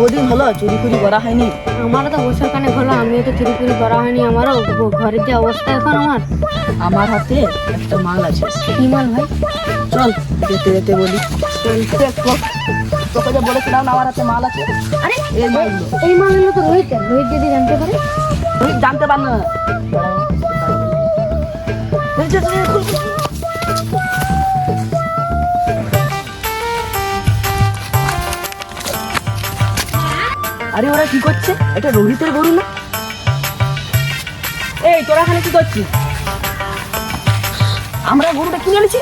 বলো চুরি ফুরি করা হয়নি। আমারও তো বছর কানে হলো আমিও তো চুরি চুরি করা হয়নি আমারও। ঘরের যে অবস্থা এখন আমার? আমার হাতে একটা মাল আছে। কি মাল ভাই? চল যেতে যেতে বলি। তোকে যে বলেছিলাম আমার হাতে মাল আছে আরে এই মালগুলো এই মাল হলো তো রোহিত রোহিত যদি জানতে পারে। তুই জানতে পার না। আরে ওরা কি করছে? এটা রোহিতের গরু না? এই, তোরা এখানে কি করছিস? আমরা গরুটা কিনে এনেছি?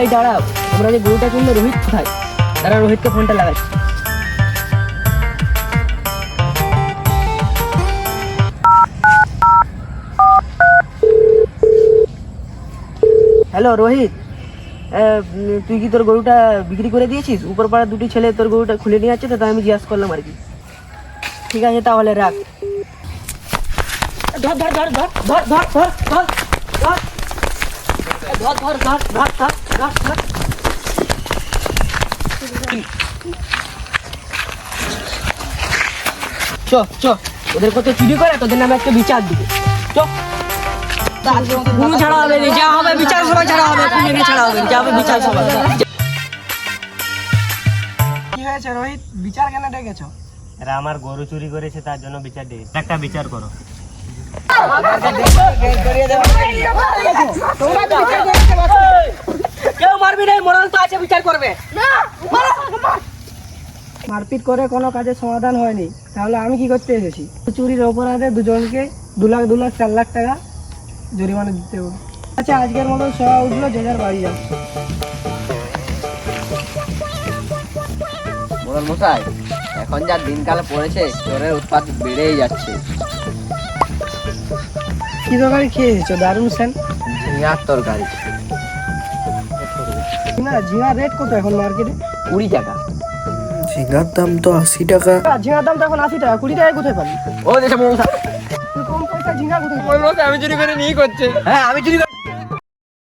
এই দাঁড়াও আমরা যে গরুটা কিনলে রোহিত কোথায়? তারা রোহিতকে ফোনটা লাগাচ্ছি হ্যালো রোহিত। তুই কি তোর গরুটা বিক্রি করে দিয়েছিস উপর পাড়ার দুটি ছেলে তোর গরুটা খুলে নিয়ে যাচ্ছে তো তাই আমি জিজ্ঞাসা করলাম আর কি ঠিক আছে তাহলে রাখ ধর ধর ধর ধর ধর ধর ধর ধর ধর ধর ধর চ চ ওদের কত চুরি করে তোদের নামে একটা বিচার দিবে চ পুরো ছাড়া হবে যা হবে বিচার সভা ছাড়া হবে পুলিশে ছাড়া হবে যা হবে বিচার সভা। কি হয়েছে রোহিত? বিচার কেন ডেকেছো? এরা আমার গরু চুরি করেছে তার জন্য বিচার দিই একটা বিচার করো। কেউ মারবি নাই মরণ তো আছে বিচার করবে। মারপিট করে কোনো কাজের সমাধান হয়নি। তাহলে আমি কি করতে এসেছি? চুরির অপরাধে দুজনকে দু লাখ দু লাখ চার লাখ টাকা জরিমানা দিতে হবে। আচ্ছা আজকের মতো সভা উঠল যে যার বাড়ি যাও মোড়ল মশাই এখন যা দিনকাল পড়েছে চোরের উৎপাত বেড়েই যাচ্ছে। কি তরকারি খেয়ে এসেছ দারুণ সেন ঝিঙার তরকারি। না ঝিঙা রেট কত এখন মার্কেটে কুড়ি টাকা। ঝিঙ্গার দাম তো আশি টাকা। ঝিঙার দাম তো এখন আশি টাকা কুড়ি টাকায় কোথায় পাবি? ও দেশে মোড়ল আমি চুরি করে নিয়ে করছে। হ্যাঁ আমি চুরি